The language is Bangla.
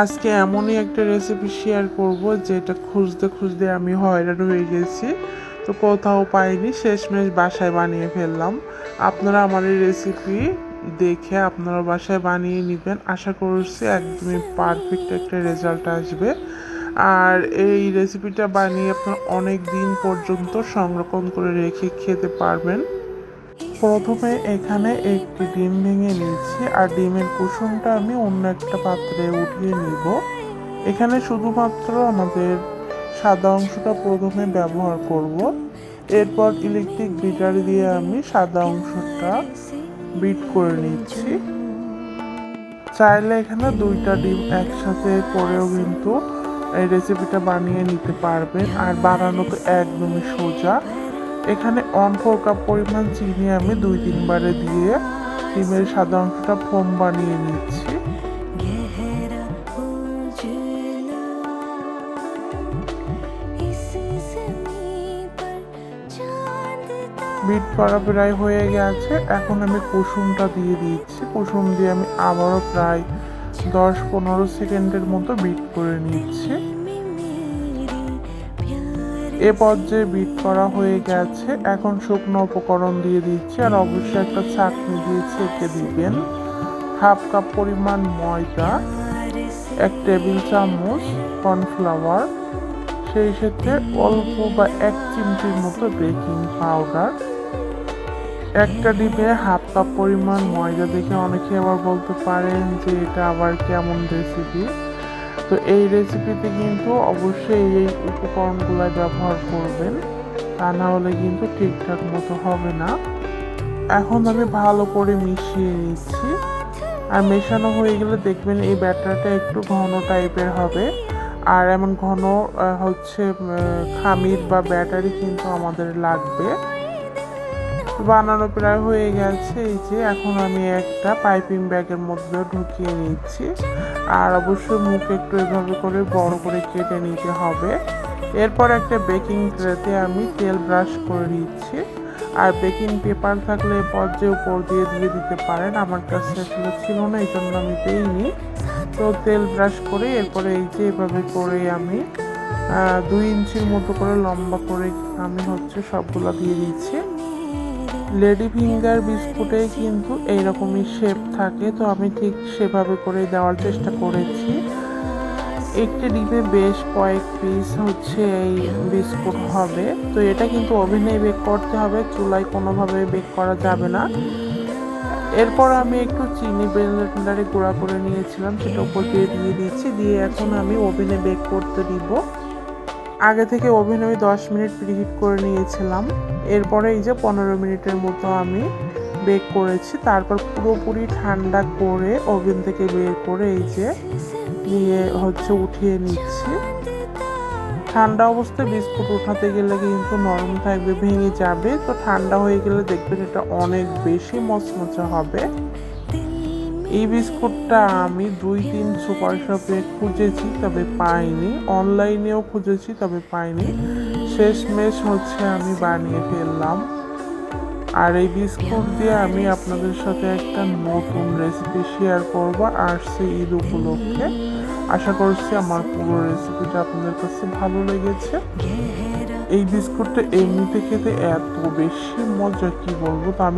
আজকে এমনই একটা রেসিপি শেয়ার করব, যেটা খুঁজতে খুঁজতে আমি হয়রান হয়ে গেছি। তো কোথাও পাইনি, শেষমেশ বাসায় বানিয়ে ফেললাম। আপনারা আমার এই রেসিপি দেখে আপনারা বাসায় বানিয়ে নেবেন। আশা করছি একদমই পারফেক্ট একটা রেজাল্ট আসবে। আর এই রেসিপিটা বানিয়ে আপনারা অনেক দিন পর্যন্ত সংরক্ষণ করে রেখে খেতে পারবেন। প্রথমে এখানে একটি ডিম ভেঙে নিচ্ছি আর ডিমের কুসুমটা আমি অন্য একটা পাত্রে উঠিয়ে নিব। এখানে শুধুমাত্র আমাদের সাদা অংশটা প্রথমে ব্যবহার করব। এরপর ইলেকট্রিক বিটার দিয়ে আমি সাদা অংশটা বিট করে নিচ্ছি। চাইলে এখানে দুইটা ডিম একসাথে করেও কিন্তু এই রেসিপিটা বানিয়ে নিতে পারবেন, আর বানানো তো একদমই সোজা। এখানে ওয়ান ফোর কাপ পরিমাণ চিনি আমি দুই তিনবারে দিয়ে ডিমের সাদা অংশটা ফোম বানিয়ে নিচ্ছি। বিট করা প্রায় হয়ে গেছে এখন আমি কুসুমটা দিয়ে দিচ্ছি। কুসুম দিয়ে আমি আবারও প্রায় দশ পনেরো সেকেন্ডের মতো বিট করে নিচ্ছি। এ पর্যায়ে বিট করা হয়ে গেছে। এখন শুকনো উপকরণ দিয়ে দিচ্ছি আর অবশ্যই একটা চাটনি দিয়ে ছেঁকে দিবেন। হাফ কাপ পরিমাণ ময়দা, এক টেবিল চামচ কর্নফ্লাওয়ার, সেই সাথে অল্প বা এক চিমটির মতো বেকিং পাউডার, একটা ডিমে হাফ কাপ পরিমাণ ময়দা দেখে অনেকে আবার বলতে পারেন যে এটা আবার কেমন রেসিপি তো এই রেসিপিতে কিন্তু অবশ্যই এই উপকরণগুলো ব্যবহার করবেন। তা না হলে কিন্তু ঠিকঠাক মতো হবে না। এখন আমি ভালো করে মিশিয়ে নিচ্ছি। আর মেশানো হয়ে গেলে দেখবেন এই ব্যাটারটা একটু ঘন টাইপের হবে। আর এমন ঘন হচ্ছে খামির বা ব্যাটারি কিন্তু আমাদের লাগবে। বানানো প্রায় হয়ে গেছে। এই যে এখন আমি একটা পাইপিং ব্যাগের মধ্যে ঢুকিয়ে নিচ্ছি। আর অবশ্যই মুখ একটু এভাবে করে বড় করে কেটে নিতে হবে। এরপর একটা বেকিং ট্রেতে আমি তেল ব্রাশ করে নিচ্ছি। আর বেকিং পেপার থাকলে পর্যায়ে উপর দিয়ে দিয়ে দিতে পারেন। আমার কাছে আসলে ছিল না এই জন্য আমি দিইনি। তো তেল ব্রাশ করে এরপরে এই যে এভাবে করে আমি দুই ইঞ্চির মতো করে লম্বা করে আমি হচ্ছে সবগুলো দিয়ে দিচ্ছি। লেডি ফিঙ্গার বিস্কুটে কিন্তু এইরকমই শেপ থাকে, তো আমি ঠিক সেভাবে করে দেওয়ার চেষ্টা করেছি। একটি ডিমে বেশ কয়েক পিস হচ্ছে এই বিস্কুট হবে, তো এটা কিন্তু ওভেনে বেক করতে হবে, চুলায় কোনোভাবে বেক করা যাবে না। এরপর আমি একটু চিনি ব্লেন্ডারে গুঁড়া করে নিয়েছিলাম, সেটা উপর দিয়ে দিয়ে দিচ্ছি, দিয়ে এখন আমি ওভেনে বেক করতে দিব। আগে থেকে ওভেন আমি দশ মিনিট প্রিহিট করে নিয়েছিলাম। এরপরে এই যে পনেরো মিনিটের মতো আমি বেক করেছি। তারপর পুরোপুরি ঠান্ডা করে ওভেন থেকে বের করে এই যে নিয়ে হচ্ছে উঠিয়ে নিচ্ছি। ঠান্ডা অবস্থায় বিস্কুট উঠাতে গেলে কিন্তু নরম থাকবে, ভেঙে যাবে। তো ঠান্ডা হয়ে গেলে দেখবেন এটা অনেক বেশি মচমচে হবে। এই বিস্কুটটা আমি দুই তিন সুপার শপে খুঁজেছি, তবে পাইনি। অনলাইনেও খুঁজেছি, তবে পাইনি। শেষমেশ হচ্ছে আমি বানিয়ে ফেললাম। আর এই বিস্কুট দিয়ে আমি আপনাদের সাথে একটা নতুন রেসিপি শেয়ার করব আর সেই ঈদ উপলক্ষে। আশা করছি আমার পুরো রেসিপিটা আপনাদের কাছে ভালো লেগেছে। এই বিস্কুটটা এমনিতে খেতে এত বেশি মজা, কি বলব? তো আমি